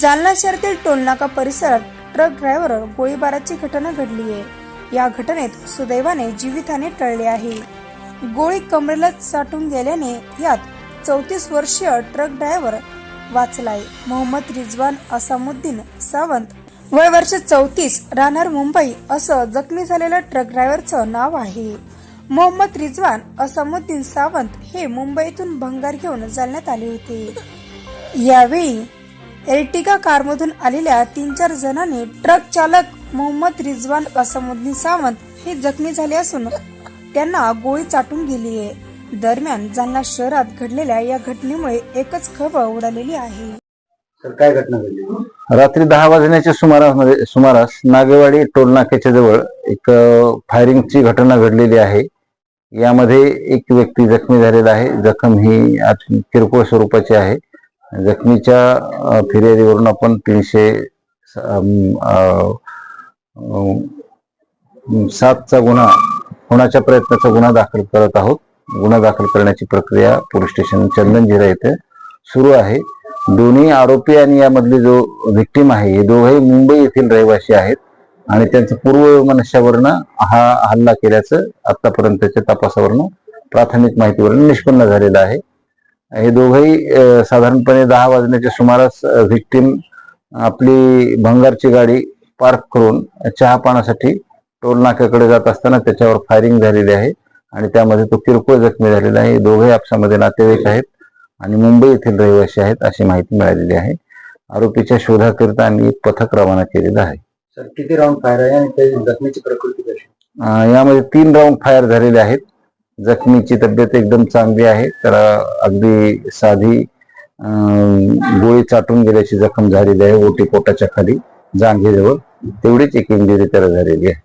जालना शहरातील टोलनाका परिसरात ट्रक ड्रायव्हरवर गोळीबाराची घटना घडली आहे. या घटनेत सुदैवाने जीवितहानी टळली आहे. गोळी कमरेला साठून गेल्याने यात चौतीस वर्षीय ट्रक ड्रायव्हर वाचलाय. मोहम्मद रिजवान असामुद्दीन सावंत वय वर्ष चौतीस राहणार मुंबई असं जखमी झालेल्या ट्रक ड्रायव्हरचं नाव आहे. मोहम्मद रिजवान असामुद्दीन सावंत हे मुंबईतून भंगार घेऊन जालण्यात आले होते. यावेळी एर्टिगा कारमधून आलेल्या तीन चार जणांनी ट्रक चालक मोहम्मद रिजवान असमुद्दीन सावंत हे जखमी झाले असून त्यांना गोळी चाटून गेली आहे. दरम्यान जालना शहरात घडलेल्या या घटनेमुळे एकच खबर उडालेली आहे. तर काय घटना घडली? रात्री दहा वाजण्याच्या सुमारामध्ये सुमारास नागेवाडी टोल नाक्याच्या जवळ एक फायरिंगची घटना घडलेली आहे. यामध्ये एक व्यक्ती जखमी झालेला आहे. जखम ही किरकोळ स्वरूपाची आहे. जखमीच्या फिर्यादीवरून आपण तीनशे सातचा गुन्हा होण्याच्या प्रयत्नाचा गुन्हा दाखल करत आहोत. गुन्हा दाखल करण्याची प्रक्रिया पोलीस स्टेशन चंदनजिरा येथे सुरू आहे. दोन्ही आरोपी आणि यामधले जो व्हिक्टीम आहे हे दोघेही मुंबई येथील रहिवासी आहेत आणि त्यांचं पूर्व मनुष्यावरनं हा हल्ला केल्याचं आतापर्यंतच्या तपासावरनं प्राथमिक माहितीवरून निष्पन्न झालेलं आहे. हे दोघेही साधारणपणे दहा वाजण्याच्या सुमारास व्हिक्टीम आपली भंगारची गाडी पार्क करून चहा पाण्यासाठी टोल नाक्याकडे जात असताना त्याच्यावर फायरिंग झालेली आहे आणि त्यामध्ये तो किरकोळ जखमी झालेला आहे. हे दोघे आपसामध्ये नातेवाईक आहेत आणि मुंबई येथील रहिवासी आहेत अशी माहिती मिळालेली आहे. आरोपीच्या शोधाकरिता आम्ही एक पथक रवाना केलेलं आहे. सर किती राऊंड फायर आहे आणि जखमीची प्रकृती कशी? यामध्ये तीन राऊंड फायर झालेले आहेत. जखमीची तब्येत एकदम चांगली आहे तर अगदी साधी गोळी चाटून गेल्याची जखम झालेली आहे ओटी पोटाच्या खाली जांघेजवळ. तेवढीच एक इंजुरी त्याला झालेली आहे.